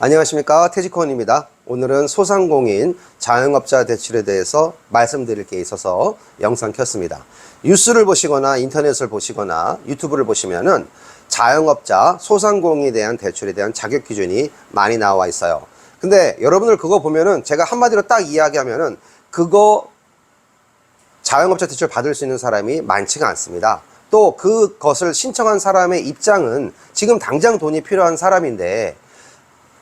안녕하십니까 태지코원입니다. 오늘은 소상공인 자영업자 대출에 대해서 말씀드릴 게 있어서 영상 켰습니다. 뉴스를 보시거나 인터넷을 보시거나 유튜브를 보시면은 자영업자 소상공인에 대한 대출에 대한 자격 기준이 많이 나와 있어요. 근데 여러분들 그거 보면은 제가 한마디로 딱 이야기하면은 그거 자영업자 대출 받을 수 있는 사람이 많지가 않습니다. 또 그것을 신청한 사람의 입장은 지금 당장 돈이 필요한 사람인데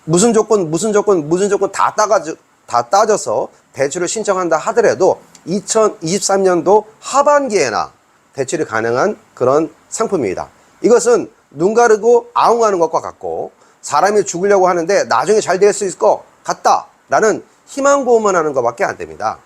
무슨 조건, 무슨 조건, 무슨 조건 다 따가지, 다 따져서 대출을 신청한다 하더라도 2023년도 하반기에나 대출이 가능한 그런 상품입니다. 이것은 눈 가르고 아웅하는 것과 같고 사람이 죽으려고 하는데 나중에 잘 될 수 있을 것 같다라는 희망 고문만 하는 것밖에 안 됩니다.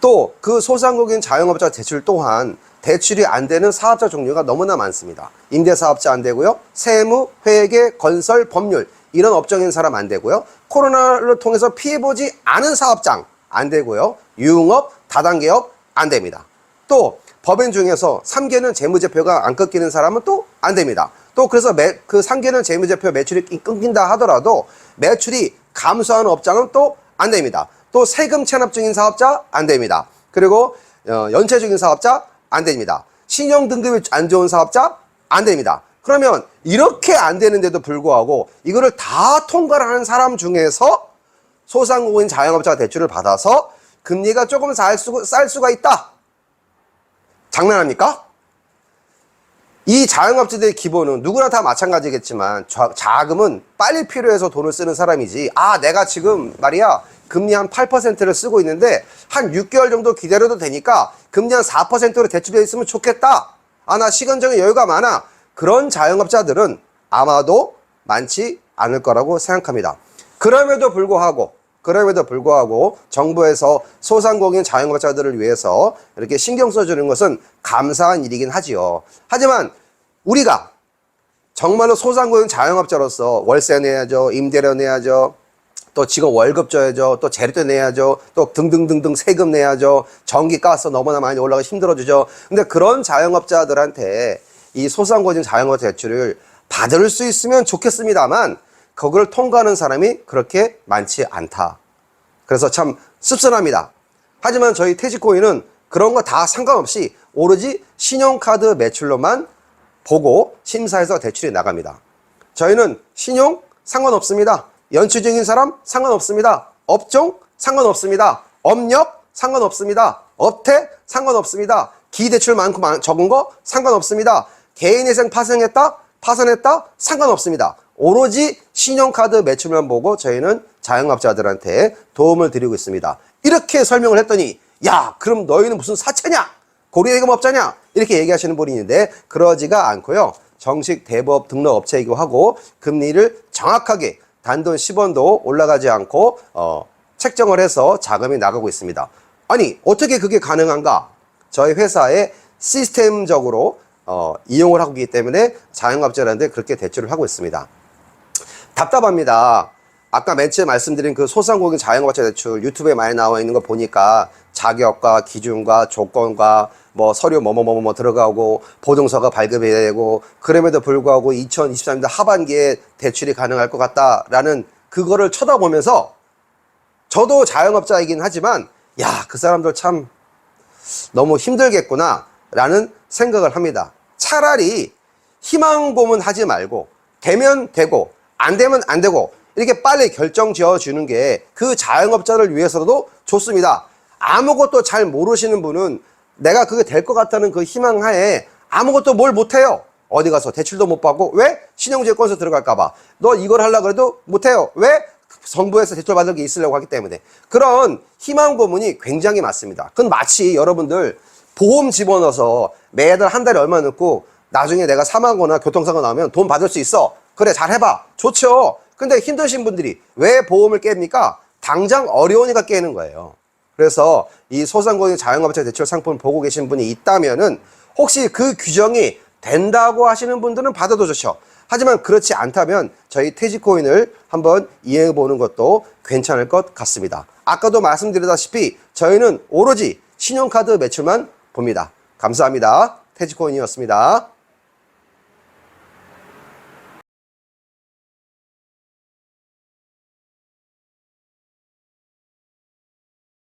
또 그 소상공인 자영업자 대출 또한 대출이 안 되는 사업자 종류가 너무나 많습니다. 임대사업자 안 되고요. 세무, 회계, 건설, 법률 이런 업종인 사람 안 되고요. 코로나를 통해서 피해 보지 않은 사업장 안 되고요. 유흥업, 다단계업 안 됩니다. 또 법인 중에서 3개는 재무제표가 안 끊기는 사람은 또 안 됩니다. 또 그래서 매, 그 3개는 재무제표 매출이 끊긴다 하더라도 매출이 감소하는 업장은 또 안 됩니다. 또 세금 체납 중인 사업자 안 됩니다. 그리고 어, 연체 중인 사업자 안 됩니다. 신용 등급이 안 좋은 사업자 안 됩니다. 그러면 이렇게 안 되는데도 불구하고 이거를 다 통과를 하는 사람 중에서 소상공인 자영업자 대출을 받아서 금리가 조금 쌀, 수, 쌀 수가 있다. 장난합니까? 이 자영업자들의 기본은 누구나 다 마찬가지겠지만 자- 자금은 빨리 필요해서 돈을 쓰는 사람이지 아 내가 지금 말이야 금리 한 8%를 쓰고 있는데 한 6개월 정도 기다려도 되니까 금리 한 4%로 대출돼 있으면 좋겠다 아 나 시간적인 여유가 많아 그런 자영업자들은 아마도 많지 않을 거라고 생각합니다 그럼에도 불구하고 그럼에도 불구하고 정부에서 소상공인 자영업자들을 위해서 이렇게 신경 써주는 것은 감사한 일이긴 하지요. 하지만 우리가 정말로 소상공인 자영업자로서 월세 내야죠, 임대료 내야죠, 또 직원 월급 줘야죠, 또 재료도 내야죠, 또 등등등등 세금 내야죠, 전기, 가스 너무나 많이 올라가 힘들어지죠. 근데 그런 자영업자들한테 이 소상공인 자영업자 대출을 받을 수 있으면 좋겠습니다만 그걸 통과하는 사람이 그렇게 많지 않다. 그래서 참 씁쓸합니다. 하지만 저희 태지코인은 그런 거 다 상관없이 오로지 신용카드 매출로만 보고 심사해서 대출이 나갑니다. 저희는 신용 상관없습니다. 연체 중인 사람 상관없습니다. 업종 상관없습니다. 업력 상관없습니다. 업태 상관없습니다. 기대출 많고 많- 적은 거 상관없습니다. 개인회생 파생했다? 파산했다? 상관없습니다. 오로지 신용카드 매출만 보고 저희는 자영업자들한테 도움을 드리고 있습니다. 이렇게 설명을 했더니 야 그럼 너희는 무슨 사채냐? 고리대금업자냐? 이렇게 얘기하시는 분이 있는데 그러지가 않고요. 정식 대법 등록 업체이기도 하고 금리를 정확하게 단돈 10원도 올라가지 않고 어, 책정을 해서 자금이 나가고 있습니다. 아니 어떻게 그게 가능한가? 저희 회사에 시스템적으로 어, 이용을 하고 있기 때문에 자영업자들한테 그렇게 대출을 하고 있습니다. 답답합니다. 아까 맨 처음에 말씀드린 그 소상공인 자영업자 대출 유튜브에 많이 나와 있는 거 보니까 자격과 기준과 조건과 뭐 서류 뭐뭐뭐뭐 들어가고 보증서가 발급해야 되고 그럼에도 불구하고 2023년 하반기에 대출이 가능할 것 같다라는 그거를 쳐다보면서 저도 자영업자이긴 하지만 야 그 사람들 참 너무 힘들겠구나 라는 생각을 합니다. 차라리 희망 고문 하지 말고 되면 되고 안 되면 안 되고 이렇게 빨리 결정 지어 주는 게 그 자영업자를 위해서도 좋습니다. 아무것도 잘 모르시는 분은 내가 그게 될 것 같다는 그 희망하에 아무것도 뭘 못해요. 어디 가서 대출도 못 받고 왜 신용제 건서 들어갈까봐 너 이걸 하려고 해도 못해요. 왜 정부에서 대출 받을 게 있으려고 하기 때문에 그런 희망 고문이 굉장히 많습니다. 그건 마치 여러분들 보험 집어넣어서 매달 한 달에 얼마 넣고 나중에 내가 사망하거나 교통사고 나면 돈 받을 수 있어. 그래 잘 해봐. 좋죠. 근데 힘드신 분들이 왜 보험을 깹니까? 당장 어려우니까 깨는 거예요. 그래서 이 소상공인 자영업자 대출 상품 보고 계신 분이 있다면은 혹시 그 규정이 된다고 하시는 분들은 받아도 좋죠. 하지만 그렇지 않다면 저희 태지코인을 한번 이해해 보는 것도 괜찮을 것 같습니다. 아까도 말씀드렸다시피 저희는 오로지 신용카드 매출만 봅니다. 감사합니다. 태지코인이었습니다.